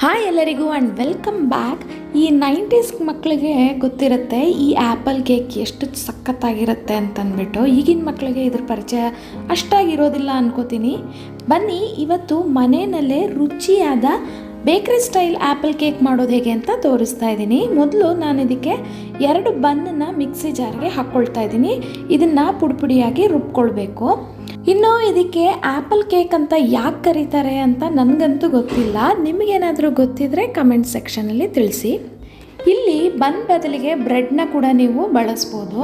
Hi ಎಲ್ಲರಿಗೂ and welcome back ಈ nineties ಮಕ್ಕಳಿಗೆ ಗೊತ್ತಿರುತ್ತೆ ಈ ಆ್ಯಪಲ್ ಕೇಕ್ ಎಷ್ಟು ಸಖತ್ತಾಗಿರುತ್ತೆ ಅಂತಂದ್ಬಿಟ್ಟು. ಈಗಿನ ಮಕ್ಕಳಿಗೆ ಇದ್ರ ಪರಿಚಯ ಅಷ್ಟಾಗಿರೋದಿಲ್ಲ ಅನ್ಕೋತೀನಿ. ಬನ್ನಿ, ಇವತ್ತು ಮನೆಯಲ್ಲೇ ರುಚಿಯಾದ ಬೇಕ್ರಿ ಸ್ಟೈಲ್ ಆ್ಯಪಲ್ ಕೇಕ್ ಮಾಡೋದು ಹೇಗೆ ಅಂತ ತೋರಿಸ್ತಾ ಇದ್ದೀನಿ. ಮೊದಲು ನಾನು ಇದಕ್ಕೆ ಎರಡು ಬನ್ನನ್ನು ಮಿಕ್ಸಿ ಜಾರ್ಗೆ ಹಾಕ್ಕೊಳ್ತಾ ಇದ್ದೀನಿ. ಇದನ್ನು ಪುಡಿಪುಡಿಯಾಗಿ ರುಬ್ಕೊಳ್ಬೇಕು. ಇನ್ನು ಇದಕ್ಕೆ ಆ್ಯಪಲ್ ಕೇಕ್ ಅಂತ ಯಾಕೆ ಕರೀತಾರೆ ಅಂತ ನನಗಂತೂ ಗೊತ್ತಿಲ್ಲ. ನಿಮಗೇನಾದರೂ ಗೊತ್ತಿದ್ರೆ ಕಮೆಂಟ್ ಸೆಕ್ಷನಲ್ಲಿ ತಿಳಿಸಿ. ಇಲ್ಲಿ ಬನ್ ಬದಲಿಗೆ ಬ್ರೆಡ್ನ ಕೂಡ ನೀವು ಬಳಸ್ಬೋದು.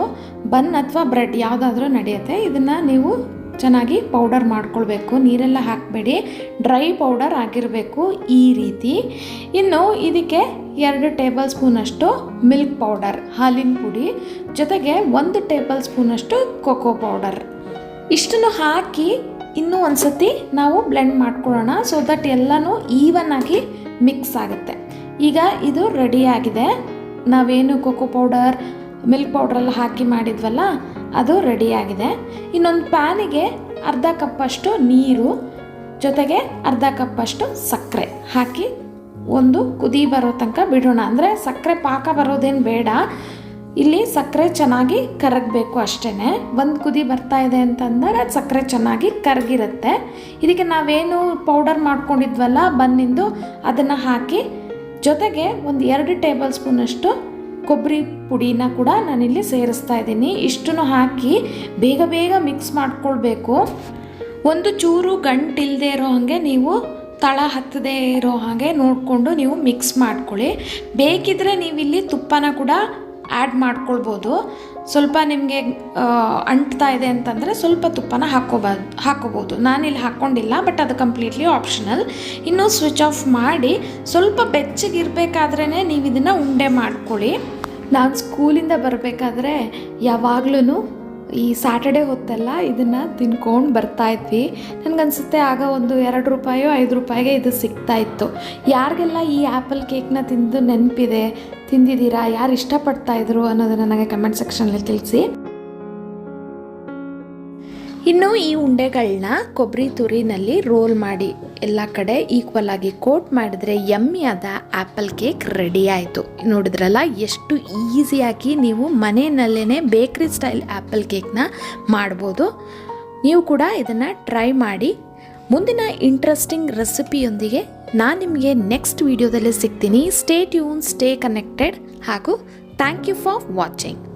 ಬನ್ ಅಥವಾ ಬ್ರೆಡ್ ಯಾವುದಾದ್ರೂ ನಡೆಯುತ್ತೆ. ಇದನ್ನು ನೀವು ಚೆನ್ನಾಗಿ ಪೌಡರ್ ಮಾಡ್ಕೊಳ್ಬೇಕು. ನೀರೆಲ್ಲ ಹಾಕಬೇಡಿ. ಡ್ರೈ ಪೌಡರ್ ಆಗಿರಬೇಕು ಈ ರೀತಿ. ಇನ್ನು ಇದಕ್ಕೆ ಎರಡು ಟೇಬಲ್ ಸ್ಪೂನಷ್ಟು ಮಿಲ್ಕ್ ಪೌಡರ್, ಹಾಲಿನ ಪುಡಿ, ಜೊತೆಗೆ ಒಂದು ಟೇಬಲ್ ಸ್ಪೂನಷ್ಟು ಕೊಕೋ ಪೌಡರ್. ಇಷ್ಟನ್ನು ಹಾಕಿ ಇನ್ನೂ ಒಂದು ಸತಿ ನಾವು ಬ್ಲೆಂಡ್ ಮಾಡ್ಕೊಳ್ಳೋಣ ಸೊ ದಟ್ ಎಲ್ಲನೂ ಈವನ್ ಆಗಿ ಮಿಕ್ಸ್ ಆಗುತ್ತೆ. ಈಗ ಇದು ರೆಡಿ ಆಗಿದೆ. ನಾವೇನು ಕೋಕೋ ಪೌಡರ್ ಮಿಲ್ಕ್ ಪೌಡ್ರೆಲ್ಲ ಹಾಕಿ ಮಾಡಿದ್ವಲ್ಲ, ಅದು ರೆಡಿ ಆಗಿದೆ. ಇನ್ನೊಂದು ಪ್ಯಾನಿಗೆ ಅರ್ಧ ಕಪ್ಪಷ್ಟು ನೀರು, ಜೊತೆಗೆ ಅರ್ಧ ಕಪ್ಪಷ್ಟು ಸಕ್ಕರೆ ಹಾಕಿ ಒಂದು ಕುದಿ ಬರೋ ತನಕ ಬಿಡೋಣ. ಅಂದರೆ ಸಕ್ಕರೆ ಪಾಕ ಬರೋದೇನು ಬೇಡ. ಇಲ್ಲಿ ಸಕ್ಕರೆ ಚೆನ್ನಾಗಿ ಕರಗಬೇಕು ಅಷ್ಟೇ ಒಂದು ಕುದಿ ಬರ್ತಾ ಇದೆ ಅಂತಂದರೆ ಅದು ಸಕ್ಕರೆ ಚೆನ್ನಾಗಿ ಕರಗಿರುತ್ತೆ. ಇದಕ್ಕೆ ನಾವೇನು ಪೌಡರ್ ಮಾಡ್ಕೊಂಡಿದ್ವಲ್ಲ ಬನ್ನಿಂದು ಅದನ್ನು ಹಾಕಿ ಜೊತೆಗೆ ಒಂದು ಎರಡು ಟೇಬಲ್ ಸ್ಪೂನಷ್ಟು ಕೊಬ್ಬರಿ ಪುಡಿನ ಕೂಡ ನಾನಿಲ್ಲಿ ಸೇರಿಸ್ತಾ ಇದ್ದೀನಿ. ಇಷ್ಟನ್ನು ಹಾಕಿ ಬೇಗ ಬೇಗ ಮಿಕ್ಸ್ ಮಾಡ್ಕೊಳ್ಬೇಕು. ಒಂದು ಚೂರು ಗಂಟಿಲ್ಲದೆ ಇರೋ ಹಾಗೆ ನೀವು ತಳ ಹತ್ತದೇ ಇರೋ ಹಾಗೆ ನೋಡಿಕೊಂಡು ನೀವು ಮಿಕ್ಸ್ ಮಾಡ್ಕೊಳ್ಳಿ. ಬೇಕಿದ್ರೆ ನೀವಿಲ್ಲಿ ತುಪ್ಪನ ಕೂಡ ಆ್ಯಡ್ ಮಾಡ್ಕೊಳ್ಬೋದು. ಸ್ವಲ್ಪ ನಿಮಗೆ ಅಂಟ್ತಾ ಇದೆ ಅಂತಂದರೆ ಸ್ವಲ್ಪ ತುಪ್ಪನ ಹಾಕ್ಕೋಬೋದು ಹಾಕೋಬೋದು. ನಾನಿಲ್ಲಿ ಹಾಕ್ಕೊಂಡಿಲ್ಲ ಬಟ್ ಅದು ಕಂಪ್ಲೀಟ್ಲಿ ಆಪ್ಷನಲ್ ಇನ್ನೂ ಸ್ವಿಚ್ ಆಫ್ ಮಾಡಿ, ಸ್ವಲ್ಪ ಬೆಚ್ಚಗಿರಬೇಕಾದ್ರೇ ನೀವು ಇದನ್ನು ಉಂಡೆ ಮಾಡ್ಕೊಳ್ಳಿ. ನಾನು ಸ್ಕೂಲಿಂದ ಬರಬೇಕಾದ್ರೆ ಯಾವಾಗ್ಲೂ ಈ ಸ್ಯಾಟರ್ಡೆ ಹೊತ್ತೆಲ್ಲ ಇದನ್ನು ತಿನ್ಕೊಂಡು ಬರ್ತಾ ಇದ್ವಿ. ನನಗನ್ಸುತ್ತೆ ಆಗ ಒಂದು ಎರಡು ರೂಪಾಯೋ ಐದು ರೂಪಾಯಿಗೆ ಇದು ಸಿಗ್ತಾ ಇತ್ತು. ಯಾರಿಗೆಲ್ಲ ಈ ಆ್ಯಪಲ್ ಕೇಕ್ನ ತಿಂದು ನೆನಪಿದೆ, ತಿಂದಿದ್ದೀರಾ, ಯಾರು ಇಷ್ಟಪಡ್ತಾ ಇದ್ರು ಅನ್ನೋದನ್ನು ನನಗೆ ಕಮೆಂಟ್ ಸೆಕ್ಷನಲ್ಲಿ ತಿಳಿಸಿ. ಇನ್ನು ಈ ಉಂಡೆಗಳನ್ನ ಕೊಬ್ಬರಿ ತುರಿನಲ್ಲಿ ರೋಲ್ ಮಾಡಿ ಎಲ್ಲ ಕಡೆ ಈಕ್ವಲ್ ಆಗಿ ಕೋಟ್ ಮಾಡಿದ್ರೆ ಯಮ್ಮಿಯಾದ ಆ್ಯಪಲ್ ಕೇಕ್ ರೆಡಿ ಆಯಿತು. ನೋಡಿದ್ರಲ್ಲ, ಎಷ್ಟು ಈಸಿಯಾಗಿ ನೀವು ಮನೆಯಲ್ಲೇ ಬೇಕ್ರಿ ಸ್ಟೈಲ್ ಆ್ಯಪಲ್ ಕೇಕ್ನ ಮಾಡ್ಬೋದು. ನೀವು ಕೂಡ ಇದನ್ನು ಟ್ರೈ ಮಾಡಿ. ಮುಂದಿನ ಇಂಟ್ರೆಸ್ಟಿಂಗ್ ರೆಸಿಪಿಯೊಂದಿಗೆ ನಾನು ನಿಮಗೆ ನೆಕ್ಸ್ಟ್ ವಿಡಿಯೋದಲ್ಲಿ ಸಿಗ್ತೀನಿ. ಸ್ಟೇ ಟ್ಯೂನ್ ಸ್ಟೇ ಕನೆಕ್ಟೆಡ್ ಹಾಗೂ ಥ್ಯಾಂಕ್ ಯು ಫಾರ್ ವಾಚಿಂಗ್